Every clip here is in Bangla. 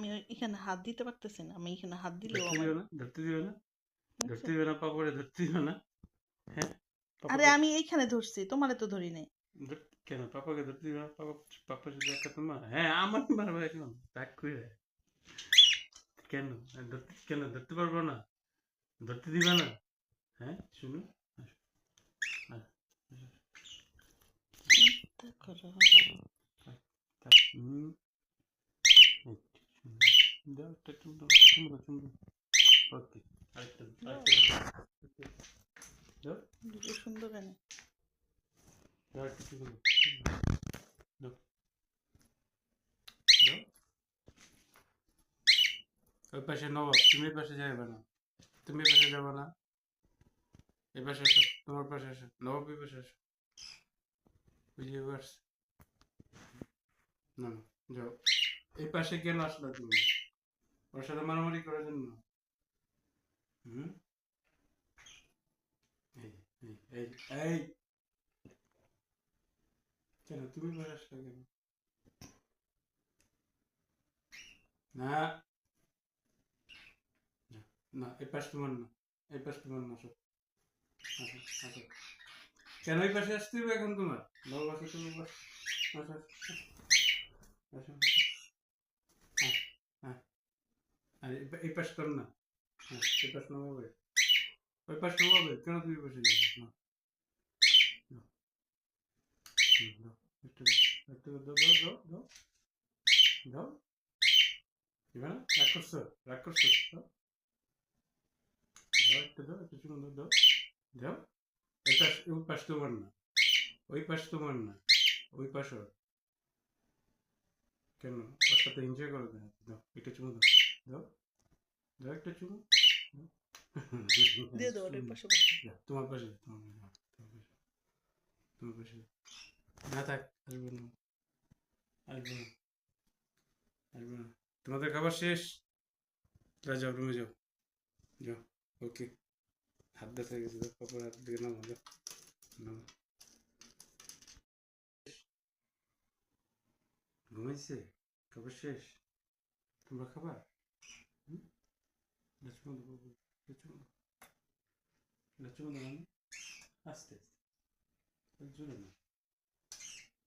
আমি এখানে হাত দিতে পারতেছি না আমি এখানে হাত দিলেও আমার দিবে না ধরতে দিবে না। ধরতে দিবে না পাপড়ে ধরতে দিবে না। হ্যাঁ? আরে আমি এইখানে ধরছি তোমারে তো ধরি নাই। কেন? পাপাকে ধরতে দিবে না? পাপা পাপা যদি একটা তোমার? হ্যাঁ আমার মারবে এখন তাক করে কেন? ধরতে কেন ধরতে পারব না? ধরতে দিবে না? হ্যাঁ শুনো। চিন্তা করো বাবা। তাক, হুম। এই, শুনো। দাও একটা চুমু দাও একটা চুমু দাও চুমু দাও ওকে আরেকটা আরেকটা দুটো সুন্দর এনে দাও একটা চুমু দাও দাও ওই পাশে নবাব তুমি এই পাশে যাবে না। তুমি এই পাশে যাবে না। এই পাশে আসো তোমার পাশে আসো। নবাব এই পাশে আসো। বুঝিয়ে পারছি না না যাও। এই পাশে কেন আসলে তুমি? ওর সাথে মারামারি করার জন্য হুম এই এই এই কেন তুমি পাশে আসলে কেন না না, এই পাশ তোমার না এই পাশ তোমার না সব আসো কেন এই পাশে আসতে হবে এখন তোমার নব আসো তুমি পাশ আসো আসো আসো আর এই পাশ কর না। হ্যাঁ এই পাশ নবাবে ওই পাশ নবাবে কেন তুমি পাশে যাবে না। দাও। হুম, দাও একটু দাও একটু চুমু দাও দাও। এই পাশ ওই পাশ তোমার না। ওই পাশ তোমার না। ওই পাশ কেন? ওর সাথে এনজয় করো দাও একটা চুমু দাও। একটা চুমু? দিয়ে দাও ওটার পাশে যা, তোমার পাশে তোমার পাশে তোমার পাশে। না থাক আসব না। আসব না। আসব না। তোমাদের খাবার শেষ? যাও রুমে যাও। যাও ওকে। হাত ব্যথা গেছে হাত দিকে নামো যাও। নামো ঘুমাইছে? খাবার শেষ? তোমরা খাবার? লক্ষ্মণ বাবু লক্ষ্মণ লক্ষ্মণ বাবু আস্তে আস্তে জোরে না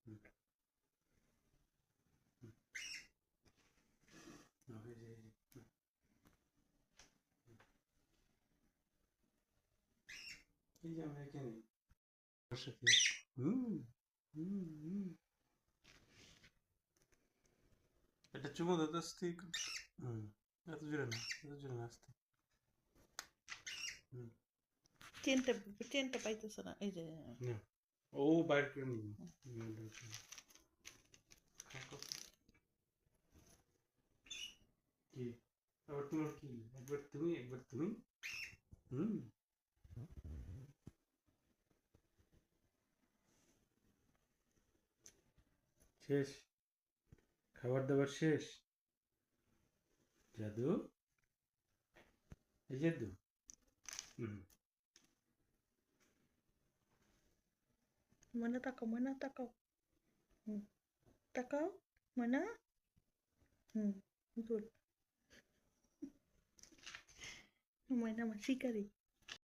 হুম। হুম। না, এই যে, এত জোরে না এত জোরে না আস্তে চেনটা চেনটা পাইতেছে না এই যে ও বাইর করে। কি আবার তোমার কি একবার তুমি একবার তুমি হুম শেষ খাবার দাবার শেষ Jadu. Eh, jadu. Hmm. Mana tak kau? Mana tak kau? Hmm. Tak kau? Mana? Hmm. Betul. Mana masih kali?